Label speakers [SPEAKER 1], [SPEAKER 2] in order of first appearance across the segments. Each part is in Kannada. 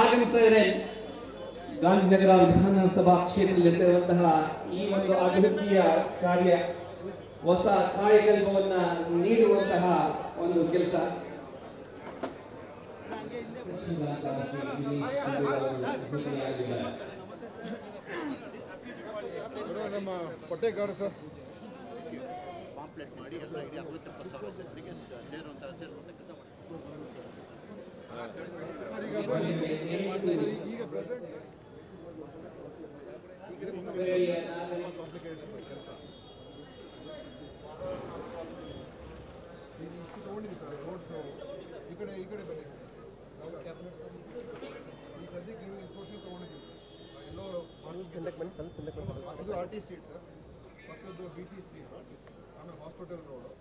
[SPEAKER 1] ಆಗಮಿಸ್ತಾ ಇದೆ ಗಾಂಧಿನಗರ ವಿಧಾನಸಭಾ ಕ್ಷೇತ್ರದಲ್ಲಿ ನಡೆದಿರುವಂತಹ ಈ ಒಂದು ಅಭಿವೃದ್ಧಿಯ ಕಾರ್ಯ ಹೊಸ ಕಾಯಕಲ್ಪವನ್ನ ನೀಡುವಂತಹ ಒಂದು ಕೆಲಸ.
[SPEAKER 2] ಮಾಡಿ ಎಲ್ಲ ಇಡೀ ಸೇರುವಂಥ ಕೆಲಸ ಮಾಡಿ
[SPEAKER 3] ಇಷ್ಟು ತೊಗೊಂಡಿದ್ದೀವಿ ಸರ್ ರೋಡ್ಸು ಈ ಕಡೆ ಈ ಕಡೆ ಬನ್ನಿ ಹೌದಾ ಈಗ ಸದ್ಯಕ್ಕೆ ನೀವು ಸೋಷಿಯಲ್ ತೊಗೊಂಡಿದ್ದೀವಿ ಎಲ್ಲೋ ಇದು ಆರ್ ಟಿ ಸ್ಟ್ರೀಟ್ ಸರ್ ಪಕ್ಕದ್ದು ಬಿ ಟಿ ಸ್ಟ್ರೀಟ್ ಆಮೇಲೆ ಹಾಸ್ಪಿಟಲ್ ರೋಡು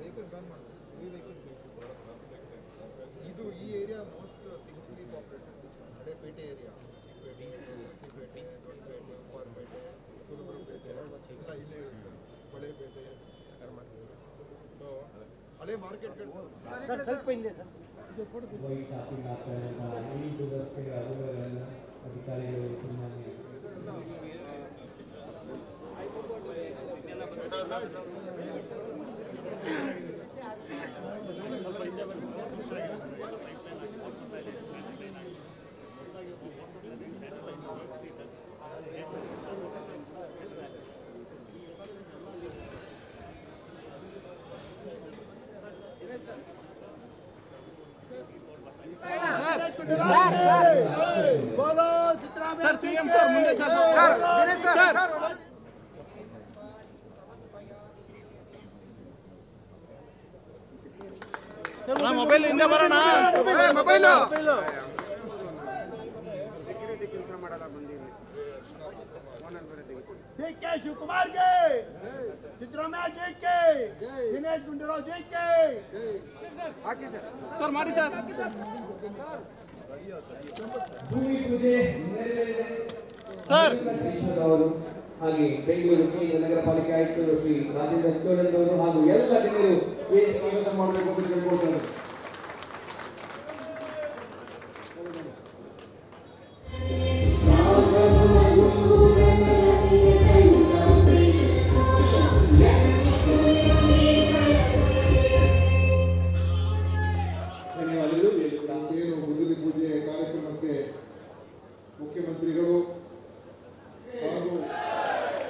[SPEAKER 3] ವೆಹಿಕಲ್ ಬ್ಯಾನ್ ಮಾಡಬೇಕು ಈ ವೆಹಿಕಲ್ ಪೇಟೆ ಏರಿಯಾ ಚಿಕ್ಕಪೇಟೆ ಚಿಕ್ಕಪೇಟೆ ದೊಡ್ಡಪೇಟೆ ಉಪ್ಪಾರಪೇಟೆ ಕುರುಬರಪೇಟೆ ಎಲ್ಲ ಇಲ್ಲೇ ಇರುತ್ತೆ ಹೊಳೆಪೇಟೆ ಸೊ ಹಳೆ ಮಾರ್ಕೆಟ್ಗಳು
[SPEAKER 4] ಸ್ವಲ್ಪ ಶಾಪಿಂಗ್ ಆಗ್ತಾ ಇರುವಂತಹ ಈ ದುರಸ್ತಿಗಳ ಅನುಭವಗಳನ್ನು ಅಧಿಕಾರಿಗಳು ಸಾಮಾನ್ಯ
[SPEAKER 5] ಸರ್ ಸಿಎಂ ಸರ್ ಮುಂದೆ ಸರ್ ಸರ್ ಮೊಬೈಲ್ ಹಿಂದೆ ಬರೋಣ ಮೊಬೈಲ್
[SPEAKER 6] ಜೈ ಕೆ ಶಿವಕುಮಾರ್ ಗೆ ಸಿದ್ದರಾಮಯ್ಯ ಜೈ ಕೆ ದಿನೇಶ್ ಗುಂಡೂರಾವ್ ಜೈ ಕೆ
[SPEAKER 5] ಸರ್ ಮಾಡಿ ಸರ್
[SPEAKER 1] ಭೂಮಿ ಪೂಜೆ
[SPEAKER 5] ಸರ್.
[SPEAKER 1] ಅವರು ಹಾಗೆ ಬೆಂಗಳೂರು ಕೇಂದ್ರ ನಗರ ಪಾಲಿಕೆ ಆಯುಕ್ತರು ಶ್ರೀ ರಾಜೇಂದ್ರ ಚೋಳನ್ ಅವರು ಹಾಗೂ ಎಲ್ಲ ಗಣ್ಯರು ವೇದಿಕೆ ಸ್ವಾಗತ ಮಾಡಬೇಕು ಅಂತ ಕೇಳ್ಕೊಳ್ತಾರೆ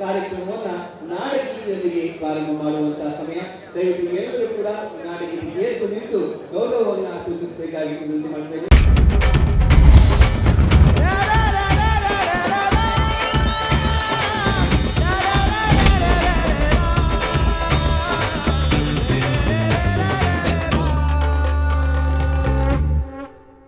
[SPEAKER 1] ಕಾರ್ಯಕ್ರಮವನ್ನ ನಾಡಗೀತೆಯೊಂದಿಗೆ ಪ್ರಾರಂಭ ಮಾಡುವಂತಹ ಸಮಯ. ದಯವಿಟ್ಟು ಎಲ್ಲರೂ ಕೂಡ ನಾಡಗೀತೆಗೆ ನಿಂತು ಗೌರವವನ್ನು ಸೂಚಿಸಬೇಕಾಗಿ ವಿನಂತಿ ಮಾಡ್ತೇವೆ